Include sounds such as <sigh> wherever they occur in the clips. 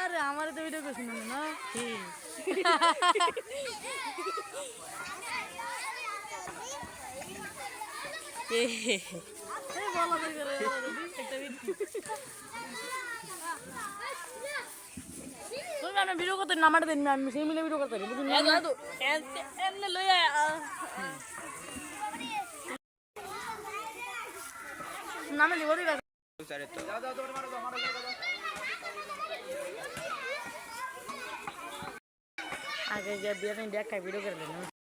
আর আমার তো ভিডিও করছি না <laughs> বলা করে আমি ভিডিও করতে নামাটা দিন আমি সেই মিলে ভিডিও করতে বুঝুন এমনি লই নামে দিবা আগে গিয়ে বিয়ে তুমি দেখ ভিডিও করে দিন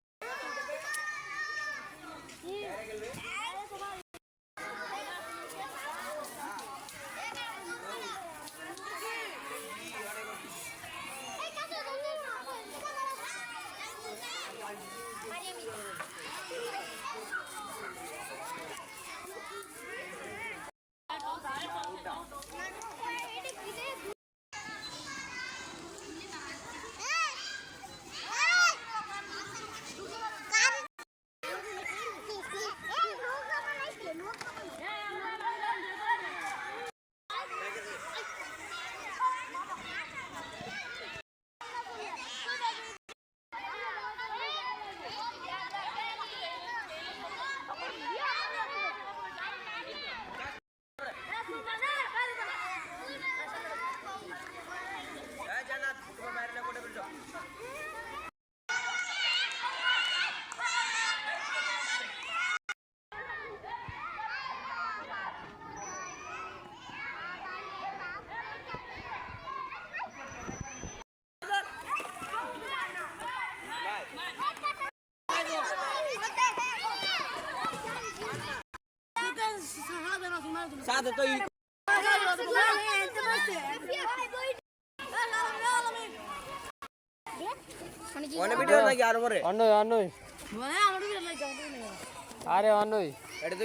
অনেক ভিডিও নাকি আর পরে আরে এটা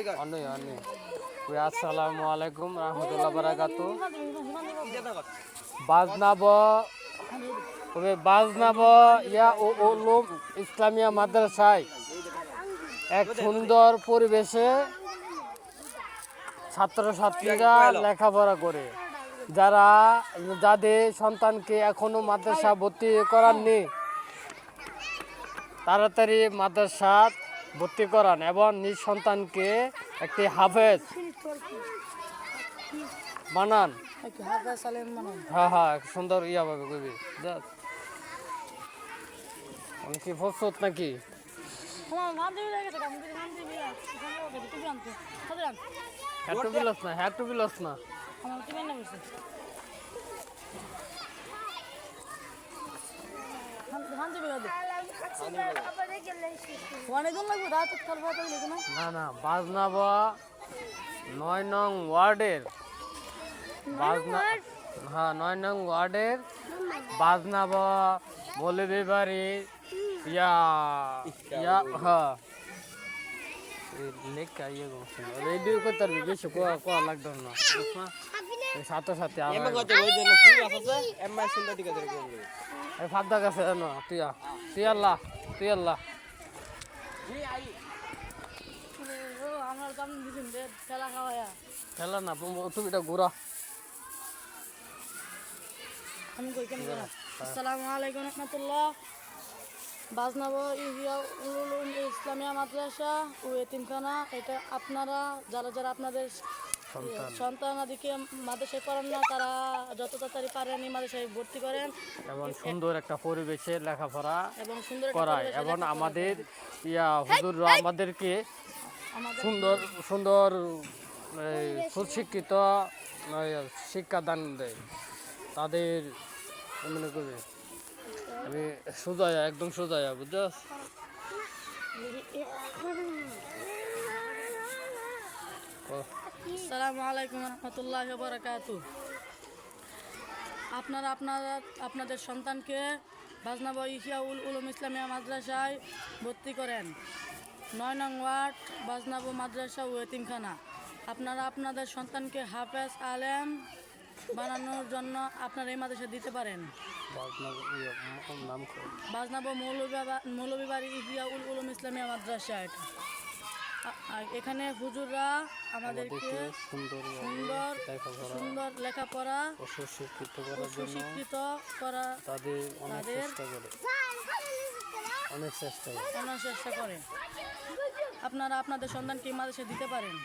তুই আসসালামু আলাইকুম রহমতুল্লাহ বারাকাতু বাজনাব তবে বাজনাব ইয়া ও ওলুম ইসলামিয়া মাদ্রাসায় এক সুন্দর পরিবেশে ছাত্রছাত্রীরা লেখাপড়া করে। যারা যাদের সন্তানকে এখনও মাদ্রাসা ভর্তি করাননি তাড়াতাড়ি মাদ্রাসা ভর্তি করান এবং নিজ সন্তানকে একটি হাফেজ বানান। হ্যাঁ হ্যাঁ সুন্দর ইয়া পাবে কবি। আমি কি প্রস্তুত নাকি? হ্যাঁ টু বিলাস না হ্যাঁ টু বিলাস না না না না বাজনাবা নয় নং ওয়ার্ডের বাজনা হ্যাঁ নয় নং ওয়ার্ডের বাজনাবা মৌলবী বাড়ি ইয়া ইয়া হ্যাঁ লেখা ইয়ে করছি রেডিও করতে পারবি বেশি কোয়া কোয়া লাগতো না না? এই সাথে সাথে আমার কথা ওই জন্য ফুল আছে এমআই সুন্দর দিকে ধরে কোন এই ফাদ্দা কাছে জানো তুই তুই আল্লাহ তুই আল্লাহ আমার দাম দিছেন যে খেলা না তুমি এটা ঘুরা আমি কই কেন আসসালামু আলাইকুম রহমতুল্লাহ বাজনাব ইহিয়া উলুল ইসলামিয়া মাদ্রাসা ও এতিমখানা এটা আপনারা যারা যারা আপনাদের সন্তান। সন্তান আদিকে মাদ্রাসায় করেন না তারা যত তাড়াতাড়ি পারেন এই মাদ্রাসায় ভর্তি করেন। এবং সুন্দর একটা পরিবেশে লেখাপড়া এবং সুন্দর করায়। এবং আমাদের ইয়া হুজুররা আমাদেরকে সুন্দর সুন্দর সুশিক্ষিত শিক্ষাদান দেয়। তাদের মনে করবে। আমি সোজায়া একদম সোজায়া ও, আসসালামু আলাইকুম রহমতুল্লাহ বারাকাতু আপনারা আপনারা আপনাদের সন্তানকে বাজনাবা ইহিয়া উল উলুম ইসলামিয়া মাদ্রাসায় ভর্তি করেন। নয় নং ওয়ার্ড বাজনাবু মাদ্রাসা ও এতিমখানা। আপনারা আপনাদের সন্তানকে হাফেজ আলেম বানানোর জন্য আপনারা এই মাদ্রাসা দিতে পারেন। বাজনাব মৌলভীবাড়ি ইহিয়া উল উলুম ইসলামিয়া মাদ্রাসা এটা। এখানে হুজুররা আমাদেরকে সুন্দর সুন্দর লেখাপড়া সুশিক্ষিত করার জন্য করা তাদের অনেক চেষ্টা করে। অনেক চেষ্টা করে। অনার চেষ্টা করে। আপনারা আপনাদের সন্তানকে এই মাদ্রাসায় দিতে পারেন।